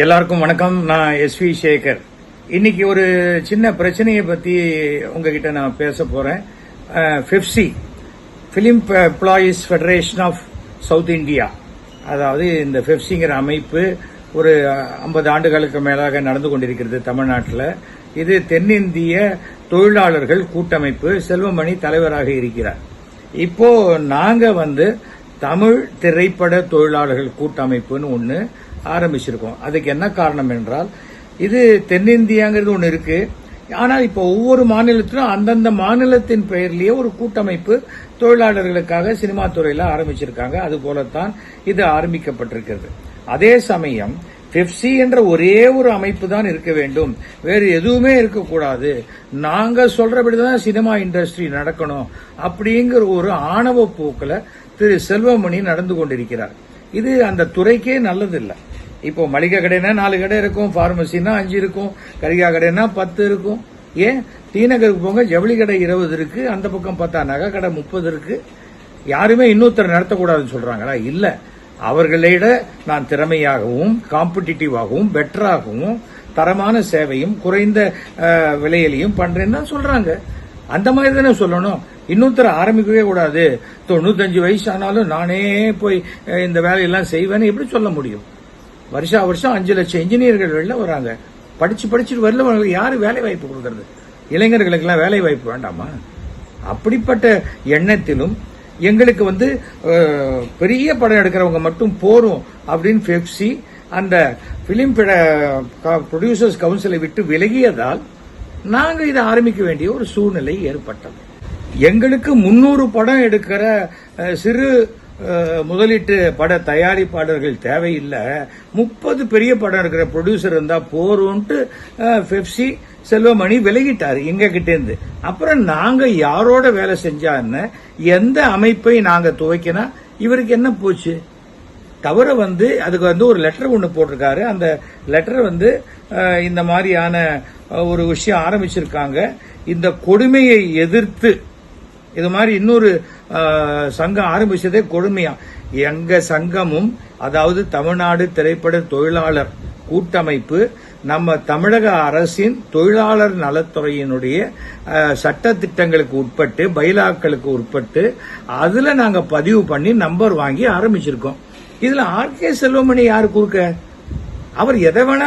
எல்லாருக்கும் வணக்கம். நான் எஸ் வி சேகர். இன்னைக்கு ஒரு சின்ன பிரச்சனையை பத்தி உங்ககிட்ட நான் பேச போறேன். FEFSI film employees federation of south India அதாவது இந்த ஃபெப்சிங்கிற அமைப்பு ஒரு ஐம்பது ஆண்டுகளுக்கு மேலாக நடந்து கொண்டிருக்கிறது தமிழ்நாட்டில். இது தென்னிந்திய தொழிலாளர்கள் கூட்டமைப்பு செல்வமணி தலைவராக இருக்கிறார். இப்போ நாங்க வந்து தமிழ் திரைப்பட தொழிலாளர்கள் கூட்டமைப்புன்னு ஒன்று ஆரம்பிச்சிருக்கோம். அதுக்கு என்ன காரணம் என்றால் இது தென்னிந்தியாங்கிறது ஒன்று இருக்கு. ஆனால் இப்போ ஒவ்வொரு மாநிலத்திலும் அந்தந்த மாநிலத்தின் பெயர்லேயே ஒரு கூட்டமைப்பு தொழிலாளர்களுக்காக சினிமா துறையில் ஆரம்பிச்சிருக்காங்க. அது போலத்தான் இது ஆரம்பிக்கப்பட்டிருக்கிறது. அதே சமயம் பிப்சி என்ற ஒரே ஒரு அமைப்பு தான் இருக்க வேண்டும். வேறு எதுவுமே இருக்கக்கூடாது. நாங்க சொல்றபடிதான் சினிமா இண்டஸ்ட்ரி நடக்கணும் அப்படிங்கிற ஒரு ஆணவ போக்கில் திரு செல்வமணி நடந்து கொண்டிருக்கிறார். இது அந்த துறைக்கே நல்லதில்லை. இப்போ மளிகை கடைனா நாலு கடை இருக்கும் பார்மசினா அஞ்சு இருக்கும் கரிகா கடைனா பத்து இருக்கும். ஏன்? டிநகருக்கு போங்க ஜவுளி கடை இருபது இருக்கு அந்த பக்கம் பார்த்தா நகை கடை முப்பது இருக்கு. யாருமே இன்னொருத்தர் நடத்தக்கூடாதுன்னு சொல்றாங்களா? இல்ல. அவர்களிட நான் திறமையாகவும் காம்படிட்டிவாகவும் பெட்டராகவும் தரமான சேவையும் குறைந்த விலையிலையும் பண்றேன்னு தான் சொல்றாங்க. அந்த மாதிரி தானே சொல்லணும். இன்னொருத்தர் ஆரம்பிக்கவே கூடாது. தொண்ணூத்தஞ்சு வயசு ஆனாலும் நானே போய் இந்த வேலையெல்லாம் செய்வேன்னு எப்படி சொல்ல முடியும்? வருஷா வருஷம் அஞ்சு லட்சம் இன்ஜினியர்கள் வெளில வராங்க. படிச்சு படிச்சுட்டு வரல அவங்களுக்கு யாரு வேலை வாய்ப்பு கொடுக்கறது? இளைஞர்களுக்கெல்லாம் வேலை வாய்ப்பு வேண்டாமா? அப்படிப்பட்ட எண்ணத்திலும் எங்களுக்கு வந்து பெரிய படம் எடுக்கிறவங்க மட்டும் போரும் அப்படின்னு பெப்சி அந்த பிலிம் ப்ரொடியூசர்ஸ் கவுன்சிலை விட்டு விலகியதால் நாங்கள் இதை ஆரம்பிக்க வேண்டிய ஒரு சூழ்நிலை ஏற்பட்டது. எங்களுக்கு முன்னூறு படம் எடுக்கிற சிறு முதலீட்டு பட தயாரிப்பாளர்கள் தேவையில்லை. முப்பது பெரிய படம் இருக்கிற ப்ரொடியூசர் இருந்தால் போறோம்ட்டு பெப்சி செல்வமணி விலகிட்டார் எங்க அப்புறம் நாங்க யாரோட வேலை செஞ்சான்ன எந்த அமைப்பை நாங்க துவைக்கினா இவருக்கு என்ன போச்சு? தவிர வந்து அதுக்கு வந்து ஒரு லெட்டர் ஒன்று போட்டிருக்காரு. அந்த லெட்டர் வந்து இந்த மாதிரியான ஒரு விஷயம் ஆரம்பிச்சிருக்காங்க. இந்த கொடுமையை எதிர்த்து இது மாதிரி இன்னொரு சங்கம் ஆரம்பிச்சதே கொடுமையா? எங்க சங்கமும் அதாவது தமிழ்நாடு திரைப்பட தொழிலாளர் கூட்டமைப்பு நம்ம தமிழக அரசின் தொழிலாளர் நலத்துறையினுடைய சட்ட திட்டங்களுக்கு உட்பட்டு பைலாக்களுக்கு உட்பட்டு அதுல நாங்க பதிவு பண்ணி நம்பர் வாங்கி ஆரம்பிச்சிருக்கோம். இதுல ஆர் கே செல்வமணி யாரு கொடுக்க அவர் எதை வேணா